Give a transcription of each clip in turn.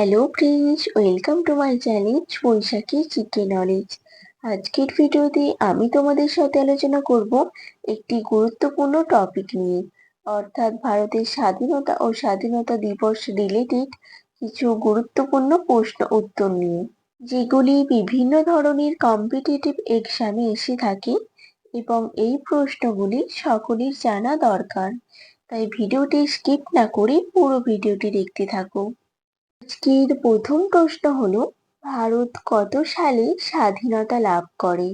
Hello friends welcome to my channel Baishakhi chicken knowledge আজকের ভিডিওতে আমি তোমাদের সাথে আলোচনা করব একটি গুরুত্বপূর্ণ টপিক নিয়ে। অর্থাৎ ভারতের স্বাধীনতা ও স্বাধীনতা দিবস রিলেটেড কিছু গুরুত্বপূর্ণ প্রশ্ন উত্তর নিয়ে। যেগুলি বিভিন্ন ধরনের কম্পিটিটিভ এক্সামে এসে থাকে এবং এই প্রশ্নগুলি সকলের জানা দরকার। তাই ভিডিওটি স্কিপ না করে পুরো ভিডিওটি দেখতে থাকো। আজকের প্রথম প্রশ্ন হলো, ভারত কত সালে স্বাধীনতা লাভ করে?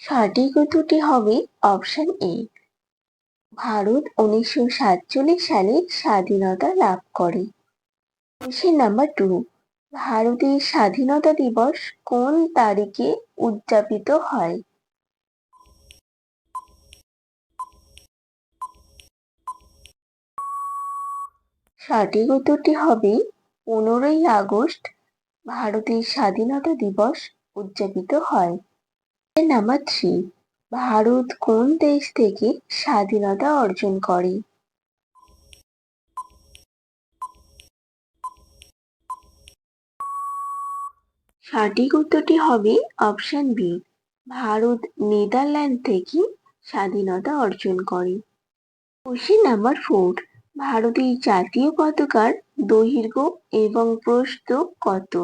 সঠিক উত্তরটি হবে অপশন এ। ভারত উনিশশো সাতচল্লিশ সালে স্বাধীনতা লাভ করে। কোশ্চেন নাম্বার টু ভারতের স্বাধীনতা দিবস কোন তারিখে উদযাপিত হয়? সঠিক উত্তরটি হবে পনেরোই আগস্ট, ভারতের স্বাধীনতা দিবস উদযাপিত হয়। নাম্বার থ্রি ভারত কোন দেশ থেকে স্বাধীনতা অর্জন করে? সঠিক উত্তরটি হবে অপশন বি ভারত নেদারল্যান্ড থেকে স্বাধীনতা অর্জন করে। কোশ্চেন নাম্বার ফোর ভারতের জাতীয় পতাকার দৈর্ঘ্য এবং প্রস্থ কত?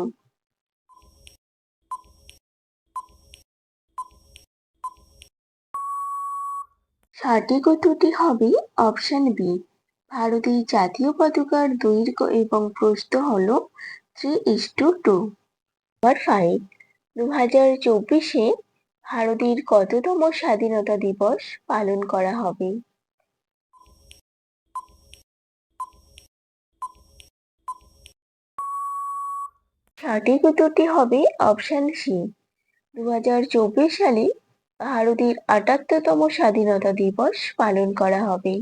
সঠিক উত্তরটি হবে অপশন বি। ভারতের জাতীয় পতাকার দৈর্ঘ্য এবং প্রস্থ হল three is to two number five দু হাজার চব্বিশে ভারতের কততম স্বাধীনতা দিবস পালন করা হবে? সঠিক উত্তরটি হবে অপশন সি দু হাজার চব্বিশ সালে ভারতের আটাত্তরতম স্বাধীনতা দিবস পালন করা হবে।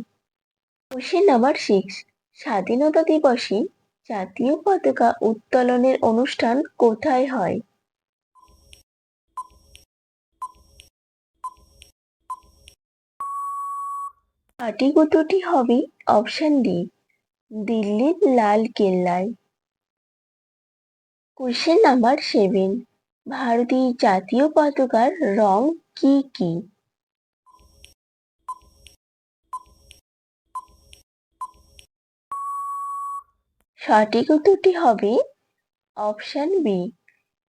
কোশ্চেন নাম্বার সিক্স স্বাধীনতা দিবসে জাতীয় পতাকা উত্তোলনের অনুষ্ঠান কোথায় হয়? সঠিক উত্তরটি হবে অপশন ডি দিল্লির লাল কেল্লায়। কোশ্চেন নাম্বার সেভেন ভারতীয় জাতীয় পতাকার রং কি কি? সঠিক উত্তরটি হবে অপশন বি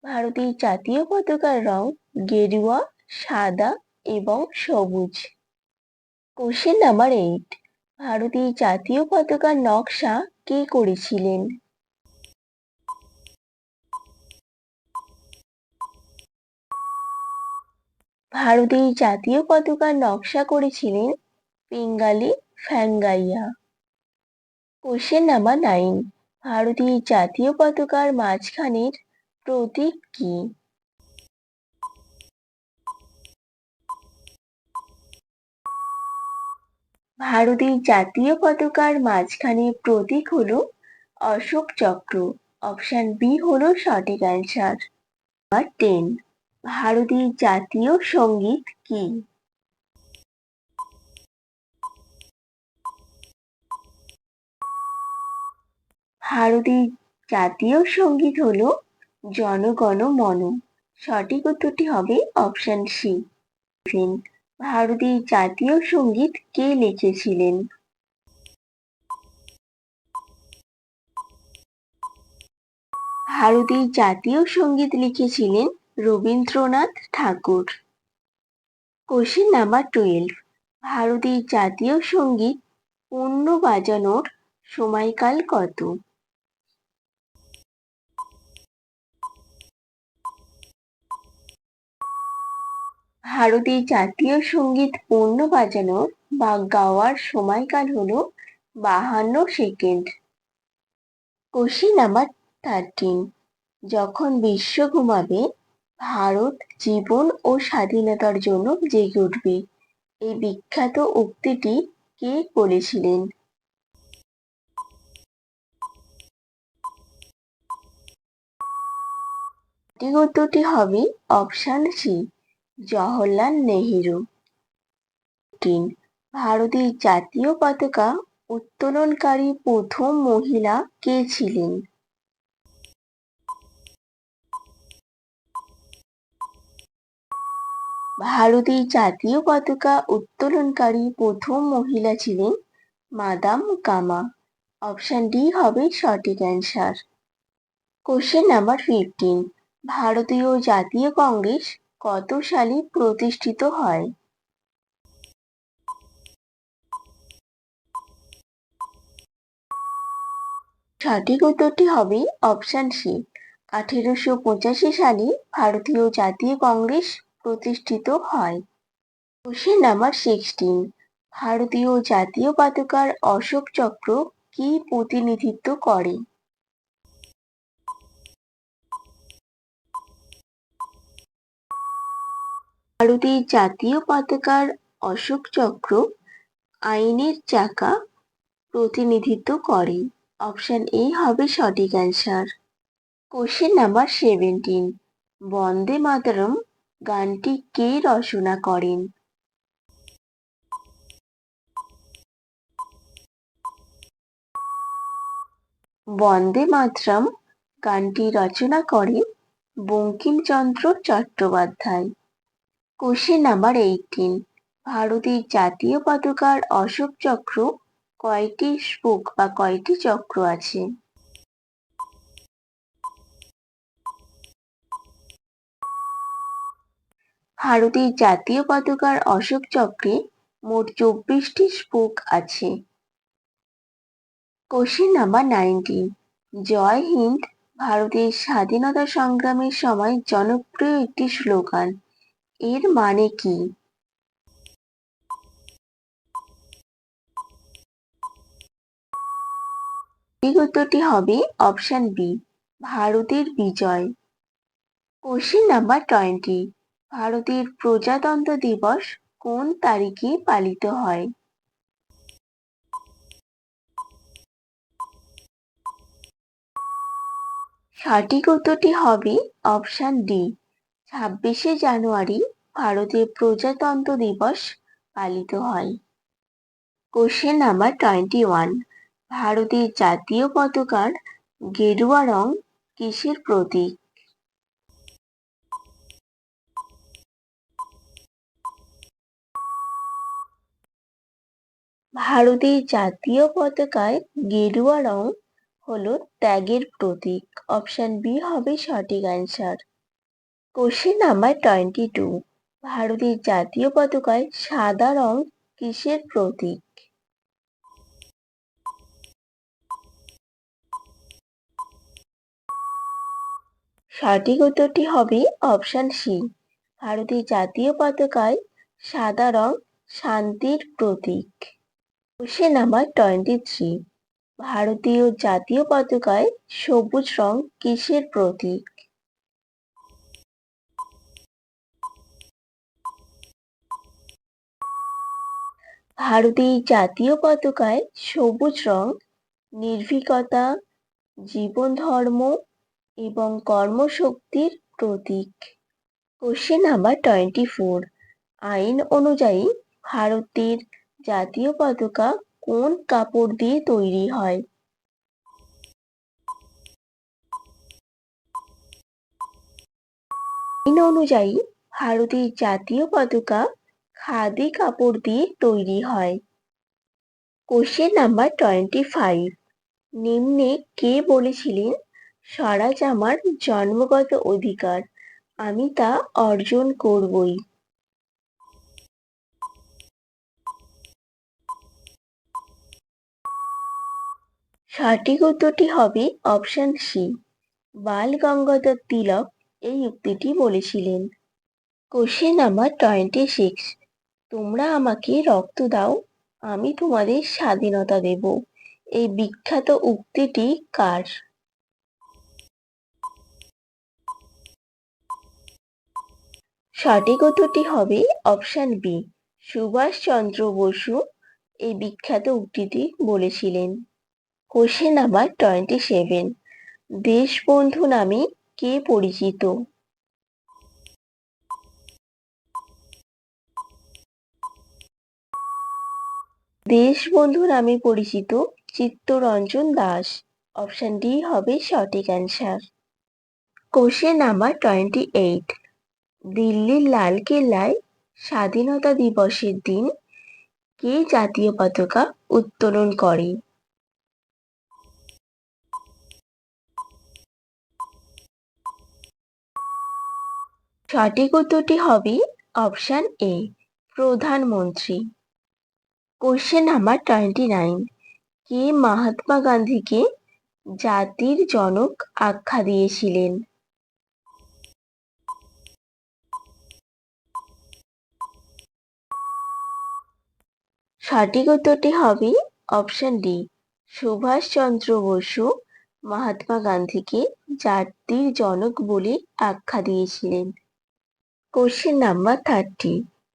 ভারতীয় জাতীয় পতাকার রং গেরুয়া, সাদা এবং সবুজ। কোশ্চেন নাম্বার এইট ভারতীয় জাতীয় পতাকার নকশা কে করেছিলেন? ভারতের জাতীয় পতাকার নকশা করেছিলেন Pingali Venkayya. Question number nine ভারতের জাতীয় পতাকার মাঝখানের প্রতীক কি? ভারতের জাতীয় পতাকার মাঝখানে প্রতীক হলো অশোক চক্র। অপশন বি হলো সঠিক অ্যান্সার নাম্বার টেন ভারতের জাতীয় সংগীত কি? ভারতের জাতীয় সংগীত হল জনগণ মন। সঠিক উত্তরটি হবে অপশন সি ভারতের জাতীয় সংগীত কে লিখেছিলেন? ভারতের জাতীয় সংগীত লিখেছিলেন Rabindranath Thakur. Question number twelve ভারতের জাতীয় সংগীত পূর্ণ বাজানোর সময়কাল কত? ভারতের জাতীয় সংগীত পূর্ণ বাজানোর বা গাওয়ার সময়কাল হল বাহান্ন সেকেন্ড কোশ্চেন নাম্বার থার্টিন যখন বিশ্ব ঘুমাবে ভারত জীবন ও স্বাধীনতার জন্য জেগে উঠবে। এই বিখ্যাত উক্তিটি কে বলেছিলেন? উত্তরটি হবে অপশান সি, জওহরলাল নেহেরু। তিন, ভারতের জাতীয় পতাকা উত্তোলনকারী প্রথম মহিলা কে ছিলেন? ভারতের জাতীয় পতাকা উত্তোলনকারী প্রথম মহিলা ছিলেন মাদাম কামা অপশন ডি হবে সঠিক অ্যান্সার কোশ্চেন নাম্বার ফিফটিন ভারতীয় জাতীয় কংগ্রেস কত সালে প্রতিষ্ঠিত হয়? সঠিক উত্তরটি হবে অপশন সি আঠেরোশো পঁচাশি সালে ভারতীয় জাতীয় কংগ্রেস প্রতিষ্ঠিত হয়। Question number sixteen. ভারতীয় জাতীয় পতাকার অশোক চক্র কি প্রতিনিধিত্ব করে? ভারতের জাতীয় পতাকার অশোক চক্র আইনের চাকা প্রতিনিধিত্ব করে। অপশন এ হবে সঠিক answer. Question number seventeen. Bande Mataram গানটি কে রচনা করেন? বন্দে মাতরম গানটি রচনা করেন Bankimchandra Chattopadhyay. Question number eighteen ভারতের জাতীয় পতাকার অশোক চক্র কয়টি স্পোক বা কয়টি চক্র আছে? ভারতের জাতীয় পতাকার অশোক চক্রে মোট চব্বিশটি স্পোক আছে। Question number nineteen Jai Hind, ভারতের স্বাধীনতা সংগ্রামের সময় জনপ্রিয় একটি স্লোগান। এর মানে কি? উত্তরটি হবে অপশন বি ভারতের বিজয়। কোশ্চেন নাম্বার টোয়েন্টি ভারতের প্রজাতন্ত্র দিবস কোন তারিখে পালিত হয়? সঠিক উত্তরটি হবে অপশন ডি। ছাব্বিশে জানুয়ারি ভারতের প্রজাতন্ত্র দিবস পালিত হয়। Question number twenty one. ভারতের জাতীয় পতাকার গেরুয়া রং কিসের প্রতীক? ভারতের জাতীয় পতাকায় গেরুয়া রং হলো ত্যাগের প্রতীক। অপশন বি হবে সঠিক answer question number twenty two ভারতের জাতীয় পতাকায় সাদা রং কিসের প্রতীক? সঠিক উত্তরটি হবে অপশন সি ভারতের জাতীয় পতাকায় সাদা রং শান্তির প্রতীক। কোশ্চেন নাম্বার টোয়েন্টি থ্রি ভারতীয় জাতীয় পতাকায় সবুজ রং কিসের প্রতীক? ভারতের জাতীয় পতাকায় সবুজ রং, নির্ভীকতা, জীবন ধর্ম এবং কর্মশক্তির প্রতীক। কোশ্চেন নাম্বার টোয়েন্টি ফোর আইন অনুযায়ী ভারতের জাতীয় পতাকা কোন কাপড় দিয়ে তৈরি হয়? আইন অনুযায়ী ভারতের জাতীয় পতাকা খাদি কাপড় দিয়ে তৈরি হয়। কোশ্চেন নাম্বার টোয়েন্টি ফাইভ নিম্নে কে বলেছিলেন স্বরাজ আমার জন্মগত অধিকার, আমি তা অর্জন করবই। সঠিক উত্তরটি হবে অপশন সি বাল গঙ্গাধর তিলক এই উক্তিটি বলেছিলেন। কোশ্চেন নাম্বার টোয়েন্টি সিক্স তোমরা আমাকে রক্ত দাও, আমি তোমাদের স্বাধীনতা দেব। এই বিখ্যাত উক্তিটি কার? সঠিক উত্তরটি হবে অপশন বি সুভাষচন্দ্র বসু এই বিখ্যাত উক্তিটি বলেছিলেন। Question number twenty seven Deshbandhu নামে কে পরিচিত? দেশবন্ধু নামে পরিচিত চিত্তরঞ্জন দাস। অপশন ডি হবে সঠিক answer question number twenty eight দিল্লির লাল কেল্লায় স্বাধীনতা দিবসের দিন কে জাতীয় পতাকা উত্তোলন করে? সঠিক উত্তরটি হবে অপশন এ, প্রধানমন্ত্রী। কোশ্চেন নাম্বার টোয়েন্টি নাইন কে মহাত্মা গান্ধীকে জাতির জনক আখ্যা দিয়েছিলেন? সঠিক উত্তরটি হবে অপশন ডি সুভাষচন্দ্র বসু মহাত্মা গান্ধীকে জাতির জনক বলে আখ্যা দিয়েছিলেন। কোশ্চেন নাম্বার থার্টি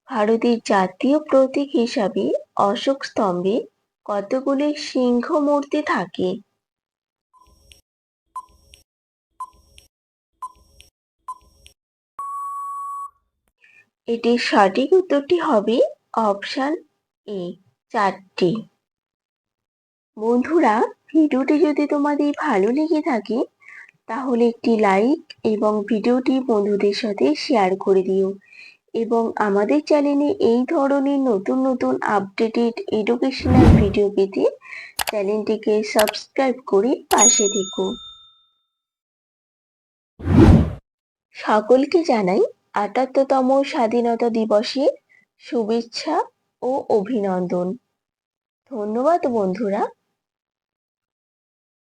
ভারতের জাতীয় প্রতীক হিসাবে অশোক স্তম্ভে কতগুলি সিংহ মূর্তি থাকে? এটির সঠিক উত্তরটি হবে অপশন এ চারটি। বন্ধুরা, ভিডিওটি যদি তোমাদের ভালো লেগে থাকে তাহলে একটি লাইক এবং ভিডিওটি বন্ধুদের সাথে শেয়ার করে দিও। এবং আমাদের চ্যানেলে এই ধরনের নতুন নতুন আপডেটেড এডুকেশনাল ভিডিও পেতে চ্যানেলটিকে সাবস্ক্রাইব করে পাশে থেকো। সকলকে জানাই আটাত্তরতম স্বাধীনতা দিবসে শুভেচ্ছা ও অভিনন্দন। ধন্যবাদ বন্ধুরা।